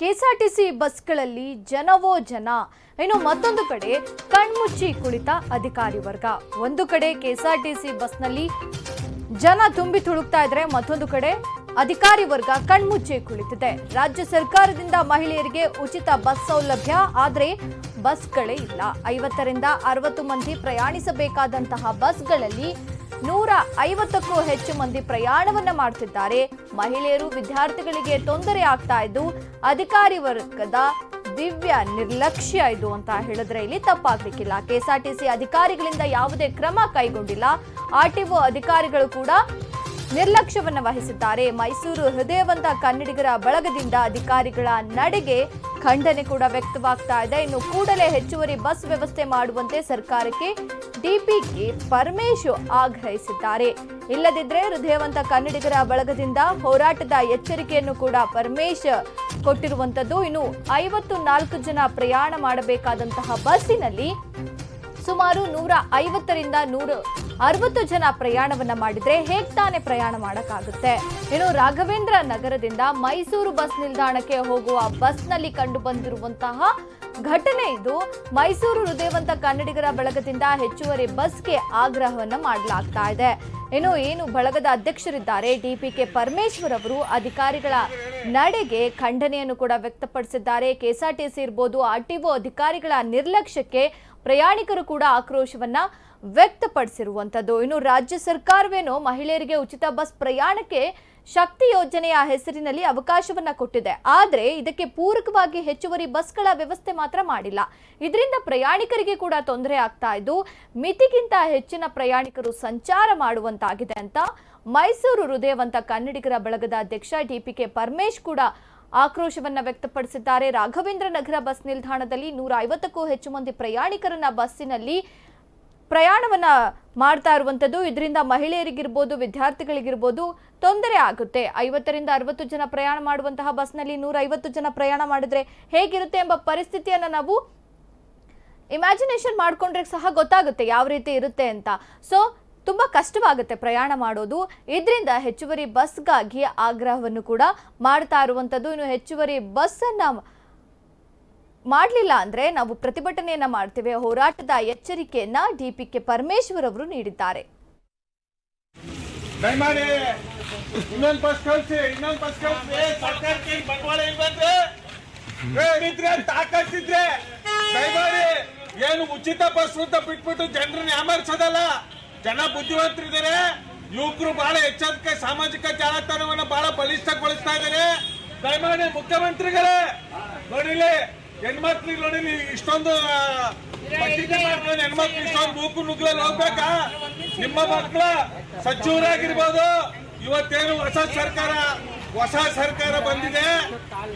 KSRTC ಬಸ್ಗಳಲ್ಲಿ ಜನವೋ ಜನ. ಇನ್ನು ಮತ್ತೊಂದು ಕಡೆ ಕಣ್ಮುಚ್ಚಿ ಕುಳಿತ ಅಧಿಕಾರಿ ವರ್ಗ. ಒಂದು ಕಡೆ ಕೆಎಸ್ಆರ್ಟಿಸಿ ಬಸ್ನಲ್ಲಿ ಜನ ತುಂಬಿ ತುಳುಕ್ತಾ ಇದ್ರೆ ಮತ್ತೊಂದು ಕಡೆ ಅಧಿಕಾರಿ ವರ್ಗ ಕಣ್ಮುಚ್ಚಿ ಕುಳಿತಿದೆ. ರಾಜ್ಯ ಸರ್ಕಾರದಿಂದ ಮಹಿಳೆಯರಿಗೆ ಉಚಿತ ಬಸ್ ಸೌಲಭ್ಯ, ಆದರೆ ಬಸ್ಗಳೇ ಇಲ್ಲ. ಐವತ್ತರಿಂದ ಅರವತ್ತು ಮಂದಿ ಪ್ರಯಾಣಿಸಬೇಕಾದಂತಹ ಬಸ್ಗಳಲ್ಲಿ ನೂರ ಐವತ್ತಕ್ಕೂ ಹೆಚ್ಚು ಮಂದಿ ಪ್ರಯಾಣವನ್ನ ಮಾಡ್ತಿದ್ದಾರೆ. ಮಹಿಳೆಯರು ವಿದ್ಯಾರ್ಥಿಗಳಿಗೆ ತೊಂದರೆ ಆಗ್ತಾ ಇದ್ದು, ಅಧಿಕಾರಿ ವರ್ಗದ ದಿವ್ಯ ನಿರ್ಲಕ್ಷ್ಯ ಇದು ಅಂತ ಹೇಳಿದ್ರೆ ಇಲ್ಲಿ ತಪ್ಪಾಗ್ಲಿಕ್ಕಿಲ್ಲ. ಕೆಎಸ್ಆರ್ಟಿಸಿ ಅಧಿಕಾರಿಗಳಿಂದ ಯಾವುದೇ ಕ್ರಮ ಕೈಗೊಂಡಿಲ್ಲ. ಆರ್ಟಿಒ ಅಧಿಕಾರಿಗಳು ಕೂಡ ನಿರ್ಲಕ್ಷ್ಯವನ್ನ ವಹಿಸಿದ್ದಾರೆ. ಮೈಸೂರು ಹೃದಯವಂತ ಕನ್ನಡಿಗರ ಬಳಗದಿಂದ ಅಧಿಕಾರಿಗಳ ನಡೆಗೆ ಖಂಡನೆ ಕೂಡ ವ್ಯಕ್ತವಾಗ್ತಾ ಇದೆ. ಇನ್ನು ಕೂಡಲೇ ಹೆಚ್ಚುವರಿ ಬಸ್ ವ್ಯವಸ್ಥೆ ಮಾಡುವಂತೆ ಸರ್ಕಾರಕ್ಕೆ ಡಿಪಿಕೆ ಪರಮೇಶ್ ಆಗ್ರಹಿಸಿದ್ದಾರೆ. ಇಲ್ಲದಿದ್ರೆ ಹೃದಯವಂತ ಕನ್ನಡಿಗರ ಬಳಗದಿಂದ ಹೋರಾಟದ ಎಚ್ಚರಿಕೆಯನ್ನು ಕೂಡ ಪರಮೇಶ್ ಕೊಟ್ಟಿರುವಂತದ್ದು ಇನ್ನು ಐವತ್ತು ನಾಲ್ಕು ಜನ ಪ್ರಯಾಣ ಮಾಡಬೇಕಾದಂತಹ ಬಸ್ಸಿನಲ್ಲಿ ಸುಮಾರು ನೂರ ಐವತ್ತರಿಂದ ನೂರ ಅರವತ್ತು ಜನ ಪ್ರಯಾಣವನ್ನ ಮಾಡಿದ್ರೆ ಹೇಗ್ ತಾನೇ ಪ್ರಯಾಣ ಮಾಡಕ್ಕಾಗುತ್ತೆ? ಇನ್ನು ರಾಘವೇಂದ್ರ ನಗರದಿಂದ ಮೈಸೂರು ಬಸ್ ನಿಲ್ದಾಣಕ್ಕೆ ಹೋಗುವ ಬಸ್ನಲ್ಲಿ ಕಂಡು ಬಂದಿರುವಂತಹ ಘಟನೆ ಇದು. ಮೈಸೂರು ಹೃದಯವಂತ ಕನ್ನಡಿಗರ ಬಳಗದಿಂದ ಹೆಚ್ಚುವರಿ ಬಸ್ಗೆ ಆಗ್ರಹವನ್ನ ಮಾಡಲಾಗ್ತಾ ಇದೆ. ಇನ್ನು ಏನು ಬಳಗದ ಅಧ್ಯಕ್ಷರಿದ್ದಾರೆ? ಡಿಪಿಕೆ ಪರಮೇಶ್ವರ್ ಅವರು ಅಧಿಕಾರಿಗಳ ನಡೆಗೆ ಖಂಡನೆಯನ್ನು ಕೂಡ ವ್ಯಕ್ತಪಡಿಸಿದ್ದಾರೆ. ಕೆಎಸ್ಆರ್ಟಿಸಿ ಇರ್ಬೋದು ಆರ್ಟಿಒ ಅಧಿಕಾರಿಗಳ ನಿರ್ಲಕ್ಷ್ಯಕ್ಕೆ ಪ್ರಯಾಣಿಕರು ಕೂಡ ಆಕ್ರೋಶವನ್ನ ವ್ಯಕ್ತಪಡಿಸಿರುವಂಥದ್ದು ಇನ್ನು ರಾಜ್ಯ ಸರ್ಕಾರವೇನೋ ಮಹಿಳೆಯರಿಗೆ ಉಚಿತ ಬಸ್ ಪ್ರಯಾಣಕ್ಕೆ ಶಕ್ತಿ ಯೋಜನೆಯ ಹೆಸರಿನಲ್ಲಿ ಅವಕಾಶವನ್ನ ಕೊಟ್ಟಿದೆ. ಆದರೆ ಇದಕ್ಕೆ ಪೂರಕವಾಗಿ ಹೆಚ್ಚುವರಿ ಬಸ್ಗಳ ವ್ಯವಸ್ಥೆ ಮಾತ್ರ ಮಾಡಿಲ್ಲ. ಇದರಿಂದ ಪ್ರಯಾಣಿಕರಿಗೆ ಕೂಡ ತೊಂದರೆ ಆಗ್ತಾ ಇದ್ದು, ಮಿತಿಗಿಂತ ಹೆಚ್ಚಿನ ಪ್ರಯಾಣಿಕರು ಸಂಚಾರ ಮಾಡುವಂತಾಗಿದೆ ಅಂತ ಮೈಸೂರು ಹೃದಯವಂತ ಕನ್ನಡಿಗರ ಬಳಗದ ಅಧ್ಯಕ್ಷ ಡಿಪಿಕೆ ಪರಮೇಶ್ ಕೂಡ ಆಕ್ರೋಶವನ್ನ ವ್ಯಕ್ತಪಡಿಸಿದ್ದಾರೆ. ರಾಘವೇಂದ್ರ ನಗರ ಬಸ್ ನಿಲ್ದಾಣದಲ್ಲಿ ನೂರ ಐವತ್ತಕ್ಕೂ ಹೆಚ್ಚು ಮಂದಿ ಪ್ರಯಾಣಿಕರನ್ನ ಬಸ್ಸಿನಲ್ಲಿ ಪ್ರಯಾಣವನ್ನ ಮಾಡ್ತಾ ಇರುವಂಥದ್ದು ಇದರಿಂದ ಮಹಿಳೆಯರಿಗಿರ್ಬೋದು, ವಿದ್ಯಾರ್ಥಿಗಳಿಗಿರ್ಬೋದು ತೊಂದರೆ ಆಗುತ್ತೆ. ಐವತ್ತರಿಂದ ಅರವತ್ತು ಜನ ಪ್ರಯಾಣ ಮಾಡುವಂತಹ ಬಸ್ನಲ್ಲಿ ನೂರ ಐವತ್ತು ಜನ ಪ್ರಯಾಣ ಮಾಡಿದ್ರೆ ಹೇಗಿರುತ್ತೆ ಎಂಬ ಪರಿಸ್ಥಿತಿಯನ್ನ ನಾವು ಇಮ್ಯಾಜಿನೇಷನ್ ಮಾಡ್ಕೊಂಡ್ರೆ ಸಹ ಗೊತ್ತಾಗುತ್ತೆ ಯಾವ ರೀತಿ ಇರುತ್ತೆ ಅಂತ. ಸೊ ತುಂಬಾ ಕಷ್ಟವಾಗುತ್ತೆ ಪ್ರಯಾಣ ಮಾಡೋದು. ಇದರಿಂದ ಹೆಚ್ಚುವರಿ ಬಸ್ಗಾಗಿ ಆಗ್ರಹವನ್ನು ಕೂಡ ಮಾಡ್ತಾ ಇರುವಂಥದ್ದು ಇನ್ನು ಹೆಚ್ಚುವರಿ ಬಸ್ಸನ್ನು ಮಾಡಲಿಲ್ಲ ಅಂದ್ರೆ ನಾವು ಪ್ರತಿಭಟನೆಯನ್ನ ಮಾಡ್ತೇವೆ. ಹೋರಾಟದ ಎಚ್ಚರಿಕೆಯನ್ನ ಕೆ ಪರಮೇಶ್ವರ್ ಅವರು ನೀಡಿದ್ದಾರೆ. ಏನು ಉಚಿತ ಬಸ್ ಅಂತ ಬಿಟ್ಬಿಟ್ಟು ಜನರನ್ನ ಯಾಮರ್ಸೋದಲ್ಲ? ಜನ ಬುದ್ಧಿವಂತರಿದ್ದಾರೆ. ಯುವಕರು ಬಹಳ ಎಚ್ಚರಿಕೆ, ಸಾಮಾಜಿಕ ಜಾಲತಾಣವನ್ನ ಬಹಳ ಬಲಿಷ್ಠಗೊಳಿಸ್ತಾ ಇದ್ದಾರೆ. ದಯಮಾಡಿ ಮುಖ್ಯಮಂತ್ರಿಗಳೇ ನೋಡಿಲಿ ಹೆಣ್ಮಕ್ಳಿಗೆ ನೋಡಿಲಿ ಇಷ್ಟೊಂದು ಹೆಣ್ಮಕ್ಳು ಇಷ್ಟೊಂದು ಮೂಕು ನುಗ್ಗಲಲ್ಲಿ ಹೋಗ್ಬೇಕಾ? ನಿಮ್ಮ ಮಕ್ಕಳ ಸಚಿವರಾಗಿರ್ಬೋದು ಇವತ್ತೇನು ಹೊಸ ಸರ್ಕಾರ ಹೊಸ ಸರ್ಕಾರ ಬಂದಿದೆ.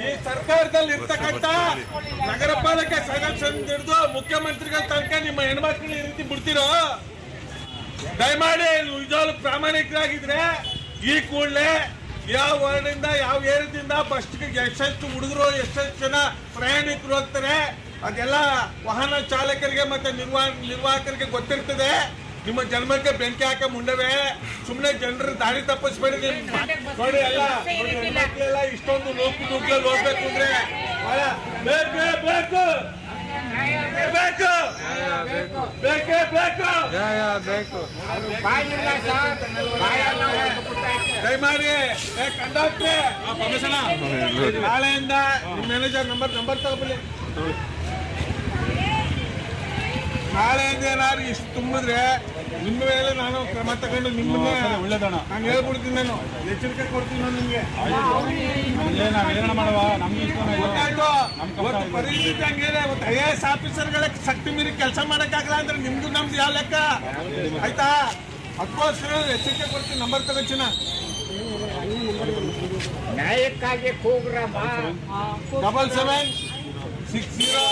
ಈ ಸರ್ಕಾರದಲ್ಲಿ ಇರ್ತಕ್ಕಂಥ ನಗರ ಪಾಲಿಕೆ ಸದಸ್ಯ ಮುಖ್ಯಮಂತ್ರಿಗಳ ತನಕ ನಿಮ್ಮ ಹೆಣ್ಮಕ್ಳು ಈ ರೀತಿ ಬಿಡ್ತಿರೋ? ದಯಮಾಡಿ ನಿಜವಾಗ್ಲು ಪ್ರಾಮಾಣಿಕರಾಗಿದ್ರೆ ಈ ಕೂಡಲೇ ಯಾವ ವರ್ಡಿಂದ ಯಾವ ಏರಿಯಾದಿಂದ ಬಸ್ಗೆ ಎಷ್ಟೆಷ್ಟು ಹುಡುಗರು ಎಷ್ಟೆಷ್ಟು ಜನ ಪ್ರಯಾಣಿಕರು ಹೋಗ್ತಾರೆ ಅದೆಲ್ಲ ವಾಹನ ಚಾಲಕರಿಗೆ ಮತ್ತೆ ನಿರ್ವಾ ನಿರ್ವಾಹಕರಿಗೆ ಗೊತ್ತಿರ್ತದೆ ನಿಮ್ಮ ಜನ್ಮಕ್ಕೆ ಬೆಂಕಿ ಹಾಕ ಮುಂಡವೇ ಸುಮ್ಮನೆ ಜನರು ದಾರಿ ತಪ್ಪಿಸ್ಬೇಡಿ ನೋಡಿ ಎಲ್ಲ ಮಕ್ಕಳೆಲ್ಲ ಇಷ್ಟೊಂದು ನೋಕು ನೂಕಲ್ಲಿ ಹೋಗ್ಬೇಕು ಅಂದ್ರೆ ಬೇಕು ಬೇಕು ಬೇಕು ಬೇಕೇ ಬೇಕು ದಯಮಾಡಿ ಕಂಡಕ್ಟ್ರೆ. ನಾಳೆಯಿಂದ ಮ್ಯಾನೇಜರ್ ನಂಬರ್ ನಂಬರ್ ತಗೊಬಲ್ಲಿ ನಾಳೆಯಿಂದ ಏನಾದ್ರು ಇಷ್ಟು ತುಂಬಿದ್ರೆ ನಿಮ್ಮ ಮೇಲೆ ನಾನು ಕ್ರಮ ತಗೊಂಡು ನಿಮ್ಮನ್ನೇ ಒಳ್ಳೇದಣ್ಣ. ನಾನು ಹೇಳ್ಬಿಡ್ತೀನಿ ನಾನು. ಎಚ್ಚರಿಕೆ ಕೊಡ್ತೀನಿ ನಾನು ನಿಮಗೆ. ಇವತ್ತು ಇದೆ. ಪರಿಸ್ಥಿತಿ ಹಂಗಿದೆ. ಇವತ್ತು ಐ ಎ ಎಸ್ ಆಫೀಸರ್ಗಳೇ ಶಕ್ತಿ ಮೀರಿ ಕೆಲಸ ಮಾಡೋಕ್ಕಾಗಲ್ಲ ಅಂದ್ರೆ ನಿಮ್ದು ನಮ್ದು ಯಾವ ಲೆಕ್ಕ? ಆಯ್ತಾ? ಅದಕ್ಕೋಸ್ಕರ ಎಚ್ಚರಿಕೆ ಕೊಡ್ತೀನಿ ನಂಬರ್ ತಗೋಚಿನ ನ್ಯಾಯಕ್ಕಾಗಿ ಕೂಗ್ರಮ್ಮ. Double seven six zero